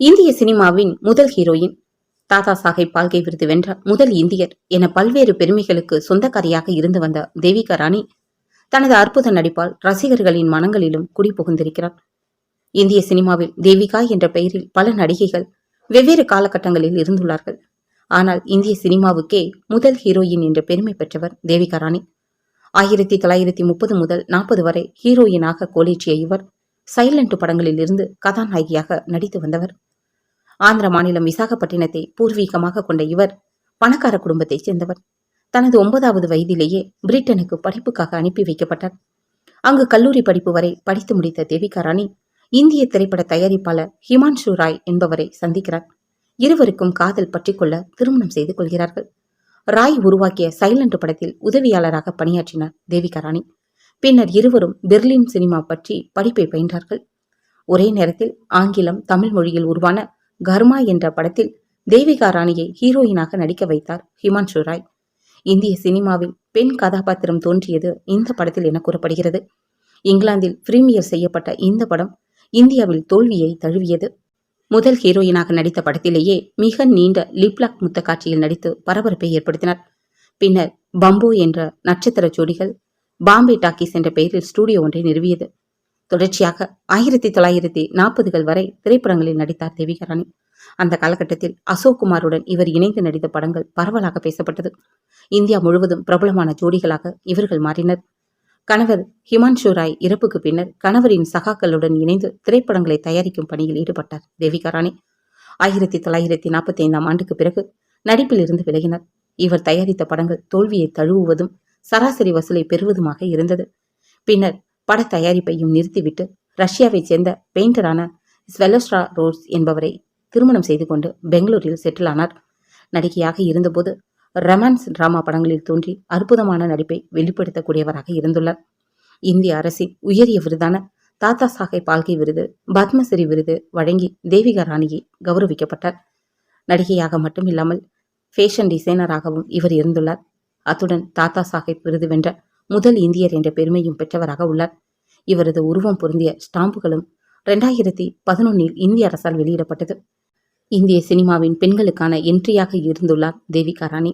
இந்திய சினிமாவின் முதல் ஹீரோயின். தாதா சாஹேப் பால்கே விருது வென்ற முதல் இந்தியர் என பல்வேறு பெருமைகளுக்கு சொந்தக்காரியாக இருந்து வந்த தேவிகா ராணி தனது அற்புத நடிப்பால் ரசிகர்களின் மனங்களிலும் குடி புகுந்திருக்கிறார். இந்திய சினிமாவில் தேவிகா என்ற பெயரில் பல நடிகைகள் வெவ்வேறு காலகட்டங்களில் இருந்துள்ளார்கள். ஆனால் இந்திய சினிமாவுக்கே முதல் ஹீரோயின் என்ற பெருமை பெற்றவர் தேவிகா ராணி. ஆயிரத்தி தொள்ளாயிரத்தி முப்பது முதல் நாற்பது வரை ஹீரோயினாக கோலேற்றிய இவர் சைலண்ட் படங்களில் இருந்து கதாநாயகியாக நடித்து வந்தவர். ஆந்திர மாநிலம் விசாகப்பட்டினத்தை பூர்வீகமாக கொண்ட இவர் பணக்கார குடும்பத்தைச் சேர்ந்தவர். தனது ஒன்பதாவது வயதிலேயே பிரிட்டனுக்கு படிப்புக்காக அனுப்பி வைக்கப்பட்டார். அங்கு கல்லூரி படிப்பு வரை படித்து முடித்த தேவிகா ராணி இந்திய திரைப்பட தயாரிப்பாளர் ஹிமான்ஷு ராய் என்பவரை சந்திக்கிறார். இருவருக்கும் காதல் பற்றிக்கொள்ள திருமணம் செய்து கொள்கிறார்கள். ராய் உருவாக்கிய சைலண்ட் படத்தில் உதவியாளராக பணியாற்றினார் தேவிகா ராணி. பின்னர் இருவரும் பெர்லின் சினிமா பற்றி படிப்பை பயின்றார்கள். ஒரே நேரத்தில் ஆங்கிலம் தமிழ் மொழியில் உருவான கர்மா என்ற படத்தில் தேவிகா ராணியை ஹீரோயினாக நடிக்க வைத்தார் ஹிமான்ஷு ராய். இந்திய சினிமாவில் பெண் கதாபாத்திரம் தோன்றியது இந்த படத்தில் என கூறப்படுகிறது. இங்கிலாந்தில் பிரீமியர் செய்யப்பட்ட இந்த படம் இந்தியாவில் தோல்வியை தழுவியது. முதல் ஹீரோயினாக நடித்த படத்திலேயே மிக நீண்ட லிப்லாக் முத்த காட்சியில் நடித்து பரபரப்பை ஏற்படுத்தினார். பின்னர் பம்போ என்ற நட்சத்திர ஜோடிகள் பாம்பே டாக்கீஸ் என்ற பெயரில் ஸ்டூடியோ ஒன்றை நிறுவியது. தொடர்ச்சியாக ஆயிரத்தி தொள்ளாயிரத்தி நாற்பதுகள் வரை திரைப்படங்களில் நடித்தார் தேவிகராணி அந்த காலகட்டத்தில் அசோக் குமாருடன் இவர் இணைந்து நடித்த படங்கள் பரவலாக பேசப்பட்டது. இந்தியா முழுவதும் பிரபலமான ஜோடிகளாக இவர்கள் மாறினர். கணவர் ஹிமான்ஷு ராய் இறப்புக்கு பின்னர் கணவரின் சகாக்களுடன் இணைந்து திரைப்படங்களை தயாரிக்கும் பணியில் ஈடுபட்டார் தேவிகாராணி ஆயிரத்தி தொள்ளாயிரத்தி நாற்பத்தி ஐந்தாம் ஆண்டுக்கு பிறகு நடிப்பில் இருந்து விலகினார். இவர் தயாரித்த படங்கள் தோல்வியை தழுவுவதும் சராசரி வசூலை பெறுவதுமாக இருந்தது. பின்னர் பட தயாரிப்பையும் நிறுத்திவிட்டு ரஷ்யாவைச் சேர்ந்த பெயிண்டரான ஸ்வெலஸ்ட்ரா ரோட்ஸ் என்பவரை திருமணம் செய்து கொண்டு பெங்களூரில் செட்டில் ஆனார். நடிகையாக இருந்தபோது ரொமான்ஸ் டிராமா படங்களில் தோன்றி அற்புதமான நடிப்பை வெளிப்படுத்தக்கூடியவராக இருந்துள்ளார். இந்திய அரசின் உயரிய விருதான தாத்தா சாஹேப் பால்கே விருது பத்மஸ்ரீ விருது வழங்கி தேவிகா ராணியை கௌரவிக்கப்பட்டார். நடிகையாக மட்டும் இல்லாமல் ஃபேஷன் டிசைனராகவும் இவர் இருந்துள்ளார். அத்துடன் தாத்தா சாஹேப் விருது வென்ற முதல் இந்தியர் என்ற பெருமையும் பெற்றவராக உள்ளார். இவரது உருவம் பொருந்திய ஸ்டாம்புகளும் ரெண்டாயிரத்தி பதினொன்னில் இந்திய அரசால் வெளியிடப்பட்டது. இந்திய சினிமாவின் பெண்களுக்கான என்ட்ரியாக இருந்துள்ளார் தேவிகா ராணி.